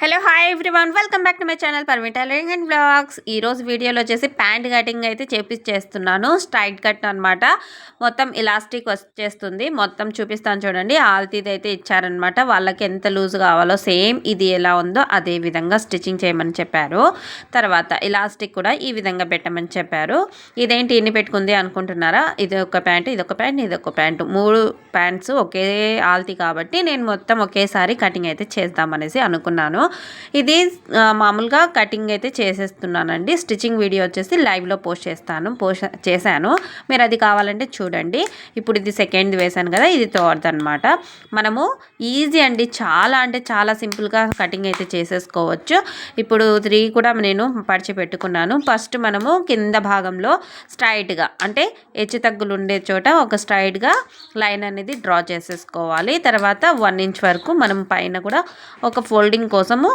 Hello hi everyone welcome back to my channel Parmi tailoring and vlogs ఈరోజు వీడియోలో వచ్చేసి pant cutting అయితే చేపిచ్చేస్తున్నాను straight cut అనమాట మొత్తం ఇలాస్టిక్ వచ్చేస్తుంది. మొత్తం చూపిస్తాను చూడండి. ఆల్తీది అయితే ఇచ్చారనమాట వాళ్ళకి ఎంత లూజ్ కావాలో సేమ్ ఇది ఎలా ఉందో అదే విధంగా స్టిచ్చింగ్ చేయమని చెప్పారు. తర్వాత ఇలాస్టిక్ కూడా ఈ విధంగా పెట్టమని చెప్పారు. ఇదేంటి ఇన్ని పెట్టుకుంది అనుకుంటున్నారా? ఇది ఒక ప్యాంట్ ఇది ఒక ప్యాంట్ ఇది ఒక ప్యాంటు. మూడు ప్యాంట్స్ ఒకే ఆల్తీ కాబట్టి నేను మొత్తం ఒకేసారి కటింగ్ అయితే చేద్దామనేసి అనుకున్నాను. ఇది మామూలుగా కటింగ్ అయితే చేసేస్తున్నానండి. స్టిచ్చింగ్ వీడియో వచ్చేసి లైవ్లో పోస్ట్ చేస్తాను పోస్ట్ చేశాను. మీరు అది కావాలంటే చూడండి. ఇప్పుడు ఇది సెకండ్ వేసాను కదా ఇది థర్డ్ అనమాట మనము ఈజీ అండి చాలా అంటే చాలా సింపుల్గా కటింగ్ అయితే చేసేసుకోవచ్చు. ఇప్పుడు త్రీ కూడా నేను పరిచి పెట్టుకున్నాను. ఫస్ట్ మనము కింద భాగంలో స్ట్రైట్గా అంటే హెచ్చు తగ్గులు ఉండే చోట ఒక స్ట్రైట్గా లైన్ అనేది డ్రా చేసేసుకోవాలి. తర్వాత వన్ ఇంచ్ వరకు మనం పైన కూడా ఒక ఫోల్డింగ్ కోసం ఆ,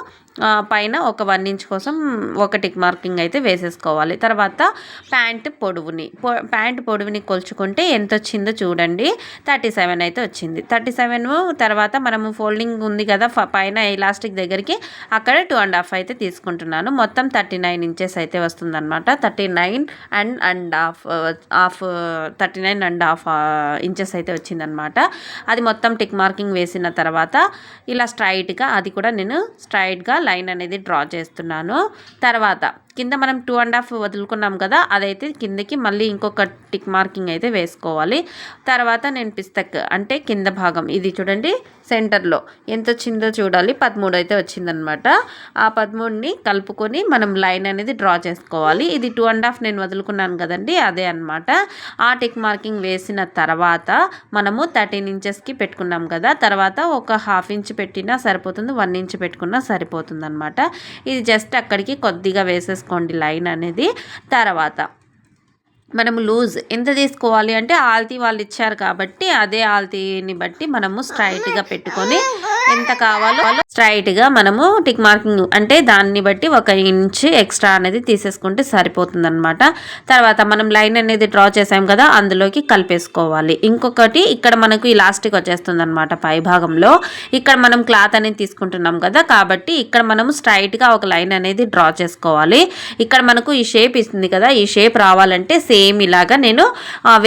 పైన ఒక వన్ ఇంచ్ కోసం ఒక టిక్ మార్కింగ్ అయితే వేసేసుకోవాలి. తర్వాత ప్యాంట్ పొడవుని పొ- ప్యాంట్ పొడవుని కొలుచుకుంటే ఎంత వచ్చిందో చూడండి. థర్టీ సెవెన్ అయితే వచ్చింది. థర్టీ సెవెన్ తర్వాత మనము ఫోల్డింగ్ ఉంది కదా ఫ- పైన ఎలాస్టిక్ దగ్గరికి అక్కడ టూ అండ్ హాఫ్ అయితే తీసుకుంటున్నాను. మొత్తం థర్టీ నైన్ ఇంచెస్ అయితే వస్తుందన్నమాట. Thirty nine and and half half thirty nine and half inches అయితే వచ్చిందనమాట అది మొత్తం టిక్ మార్కింగ్ వేసిన తర్వాత ఇలా స్ట్రైట్గా అది కూడా నేను స్ట్రైట్గా లైన్ అనేది డ్రా చేస్తున్నాను. తర్వాత కింద మనం టూ అండ్ హాఫ్ వదులుకున్నాం కదా అదైతే కిందకి మళ్ళీ ఇంకొక టిక్ మార్కింగ్ అయితే వేసుకోవాలి. తర్వాత నేను పిస్తక్ అంటే కింద భాగం ఇది చూడండి సెంటర్లో. ఎంత వచ్చిందో చూడాలి. పదమూడు అయితే వచ్చిందనమాట. ఆ పదమూడుని కలుపుకొని మనం లైన్ అనేది డ్రా చేసుకోవాలి. ఇది టూ అండ్ హాఫ్ నేను వదులుకున్నాను కదండి అదే అనమాట ఆ టిక్ మార్కింగ్ వేసిన తర్వాత మనము థర్టీన్ ఇంచెస్కి పెట్టుకున్నాం కదా తర్వాత ఒక హాఫ్ ఇంచ్ పెట్టినా సరిపోతుంది వన్ ఇంచ్ పెట్టుకున్నా సరిపోతుంది అనమాట ఇది జస్ట్ అక్కడికి కొద్దిగా వేసేసుకోండి లైన్ అనేది తర్వాత. మనము లూజ్ ఎంత తీసుకోవాలి అంటే ఆల్తీ వాళ్ళు ఇచ్చారు కాబట్టి అదే ఆల్తీని బట్టి మనము స్ట్రైట్గా పెట్టుకొని ఎంత కావాలో స్ట్రైట్గా మనము టిక్ మార్కింగ్ అంటే దాన్ని బట్టి ఒక ఇంచ్ ఎక్స్ట్రా అనేది తీసేసుకుంటే సరిపోతుంది అనమాట తర్వాత మనం లైన్ అనేది డ్రా చేసాం కదా అందులోకి కలిపేసుకోవాలి. ఇంకొకటి ఇక్కడ మనకు ఇలాస్టిక్ వచ్చేస్తుంది అనమాట పై భాగంలో. ఇక్కడ మనం క్లాత్ అనేది తీసుకుంటున్నాం కదా కాబట్టి ఇక్కడ మనము స్ట్రైట్గా ఒక లైన్ అనేది డ్రా చేసుకోవాలి. ఇక్కడ మనకు ఈ షేప్ ఇస్తుంది కదా ఈ షేప్ రావాలంటే సేమ్ ఇలాగా నేను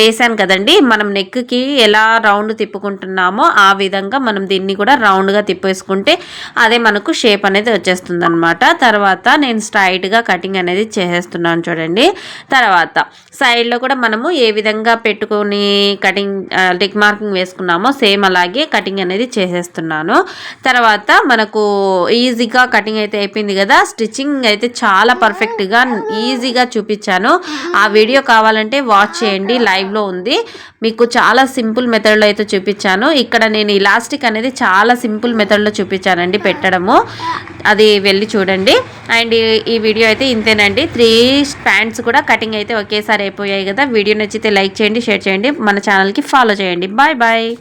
వేసాను కదండి. మనం నెక్కి ఎలా రౌండ్ తిప్పుకుంటున్నామో ఆ విధంగా మనం దీన్ని కూడా రౌండ్ రౌండ్గా తిప్పేసుకుంటే అదే మనకు షేప్ అనేది వచ్చేస్తుంది అనమాట తర్వాత నేను స్ట్రైట్గా కటింగ్ అనేది చేసేస్తున్నాను చూడండి. తర్వాత సైడ్లో కూడా మనము ఏ విధంగా పెట్టుకొని కటింగ్ టిక్ మార్కింగ్ వేసుకున్నామో సేమ్ అలాగే కటింగ్ అనేది చేసేస్తున్నాను. తర్వాత మనకు ఈజీగా కటింగ్ అయితే అయిపోయింది కదా. స్టిచ్చింగ్ అయితే చాలా పర్ఫెక్ట్గా ఈజీగా చూపించాను. ఆ వీడియో కావాలంటే వాచ్ చేయండి. లైవ్లో ఉంది. మీకు చాలా సింపుల్ మెథడ్లో అయితే చూపించాను. ఇక్కడ నేను ఇలాస్టిక్ అనేది చాలా సింపుల్ మెథడ్లో చూపించానండి పెట్టడము. అది వెళ్ళి చూడండి. అండ్ ఈ వీడియో అయితే ఇంతేనండి. త్రీ ప్యాంట్స్ కూడా కటింగ్ అయితే ఒకేసారి అయిపోయాయి కదా. వీడియో నచ్చితే లైక్ చేయండి షేర్ చేయండి. మన ఛానల్కి ఫాలో చేయండి. Bye bye.